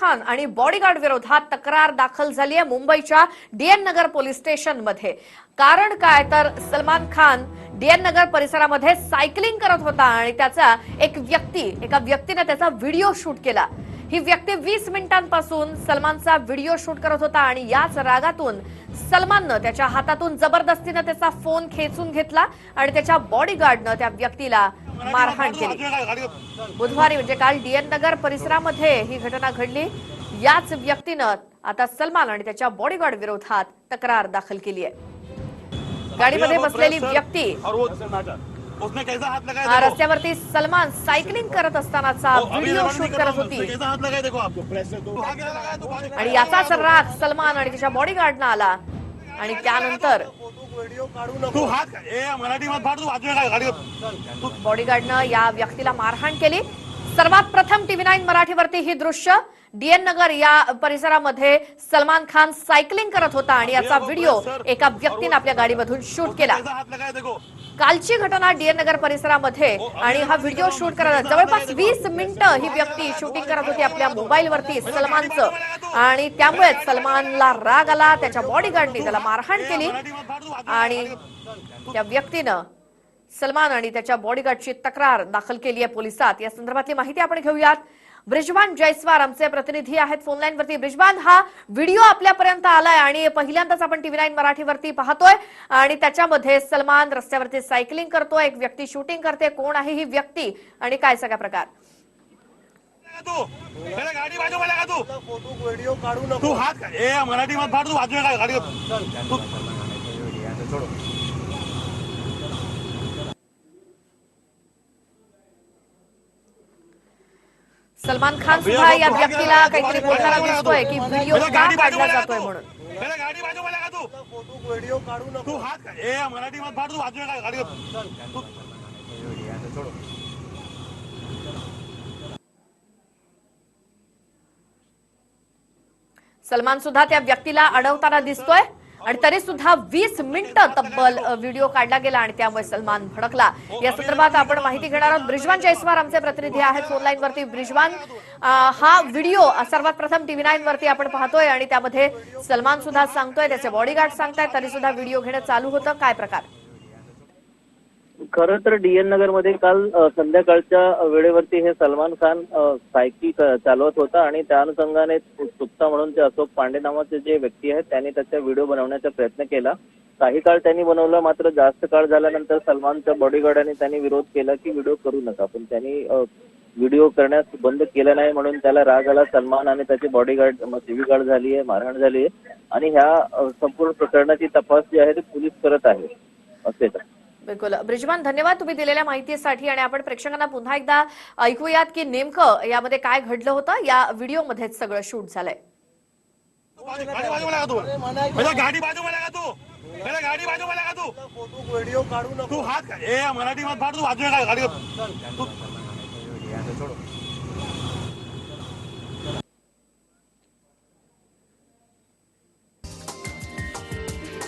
खान आणि बॉडीगार्ड विरोधात तक्रार दाखल झाली आहे मुंबईच्या डीएन नगर पोलीस स्टेशनमध्ये कारण काय? तर सलमान खान डीएन नगर परिसरामध्ये सायकलिंग करत होता आणि त्याचा एक व्यक्ती एका व्यक्तीने त्याचा व्हिडिओ शूट केला. ही व्यक्ती वीस मिनिटांपासून सलमानचा व्हिडिओ शूट करत होता आणि याच रागातून सलमाननं त्याच्या हातातून जबरदस्तीनं त्याचा फोन खेचून घेतला आणि त्याच्या बॉडीगार्डनं त्या व्यक्तीला मारहाण केली. बुधवारी म्हणजे काल डीएन नगर परिसरामध्ये ही घटना घडली. याच व्यक्तीनं आता सलमान आणि त्याच्या बॉडीगार्ड विरोधात तक्रार दाखल केली आहे. गाडीमध्ये बसलेली व्यक्ती और वो उसने कैसा हाथ लगाया हा, देखो। रस्त्यावरती सलमान सायकलिंग करत असतानाचा व्हिडिओ जवाब शूट नहीं कर रहा करत हूँ, होती आणि याचाच राग सलमान आणि त्याच्या बॉडीगार्डनं आला. आणि त्यानंतर तू हात ए मराठी मत फाड तू वाजवे काय गाडी तू बॉडीगार्डनं या व्यक्तीला मारहाण केली. सर्वात प्रथम टीव्ही नाईन मराठीवरती ही दृश्य. डीएन नगर या परिसरामध्ये सलमान खान सायकलिंग करत होता आणि याचा व्हिडिओ एका व्यक्तीने आपल्या गाडीमधून शूट केला. कालची घटना डीएन नगर परिसरामध्ये आणि हा व्हिडिओ शूट करत जवळपास वीस मिनिटं ही व्यक्ती शूटिंग करत होती आपल्या मोबाईलवरती सलमानचं. आणि त्यामुळेच सलमानला राग आला त्याच्या बॉडीगार्डनी त्याला मारहाण केली. आणि त्या व्यक्तीनं सलमान आणि त्याच्या बॉडीगार्डची तक्रार दाखल केली आहे पोलिसात. या संदर्भातली माहिती आपण घेऊयात. ब्रिजवान जयस्वार आमचे प्रतिनिधी आहेत. फोनलाईन वरती ब्रिजवान हा व्हिडिओ आपल्यापर्यंत आलाय आणि पहिल्यांदाच आपण टीव्ही नाईन मराठीवरती पाहतोय. आणि त्याच्यामध्ये सलमान रस्त्यावरती सायकलिंग करतोय एक व्यक्ती शूटिंग करते. कोण आहे ही व्यक्ती? आणि काय सगळा प्रकार? तू पहिले गाडी बाजूला लगा तू फ़ोटो व्हिडिओ काढू नको तू हात ए मराठी मत फाड तू काय गाडी तू सलमान खान सुद्धा या व्यक्तीला काहीतरी बोलताना दिसतोय की व्हिडिओ गाडी बाजूला जातोय म्हणून पहिले गाडी बाजूला लगा तू फ़ोटो व्हिडिओ काढू नको तू हात ए मराठी मत फाड तू वाजवे काय गाडी तू सलमान सुद्धा त्या व्यक्तीला अडवताना दिसतोय. आणि तरी सुद्धा वीस मिनिटं तब्बल व्हिडिओ काढला गेला आणि त्यामुळे सलमान भडकला. या संदर्भात आपण माहिती घेणार आहोत ब्रिजवान जयस्वार आमचे प्रतिनिधी आहेत फोनलाईन वरती. ब्रिजवान हा व्हिडिओ सर्वात प्रथम टीव्ही नाईन वरती आपण पाहतोय आणि त्यामध्ये सलमान सुद्धा सांगतोय त्याचे बॉडीगार्ड सांगतायत तरी सुद्धा व्हिडिओ घेणं चालू होतं. काय प्रकार? खरं तर डीएन नगरमध्ये काल अ, संध्याकाळच्या वेळेवरती हे सलमान खान अ, सायकल चालवत होता आणि त्या अनुषंगाने उत्सुकता म्हणून ते अशोक पांडे नावाचे जे व्यक्ती आहेत त्यांनी त्याचा व्हिडिओ बनवण्याचा प्रयत्न केला. काही काळ त्यांनी बनवला मात्र जास्त काळ झाल्यानंतर सलमानच्या बॉडीगार्डाने त्यांनी विरोध केला की व्हिडिओ करू नका. पण त्यांनी अ, व्हिडिओ करण्यास बंद केला नाही म्हणून त्याला राग आला. सलमान आणि त्याची बॉडीगार्ड गार्ड झाली आहे मारहाण झाली आहे आणि ह्या अ, संपूर्ण प्रकरणाची तपास जी आहे ती पोलीस करत आहे. असे तर. बिलकुल. ब्रिजमान धन्यवाद तुम्ही दिलेल्या माहितीसाठी आणि आपण प्रेक्षकांना पुन्हा एकदा ऐकूयात की नेमकं यामध्ये काय घडलं होतं? या व्हिडिओमध्येच सगळं शूट झालंय. गाडी बाजूला लगा तू. गाडी बाजूला लगा तू गाडी बाजूला लगा तू. फोटो व्हिडिओ काढू नको तू हात ए मराठी मत फाड तू वाजवे गाडी. तू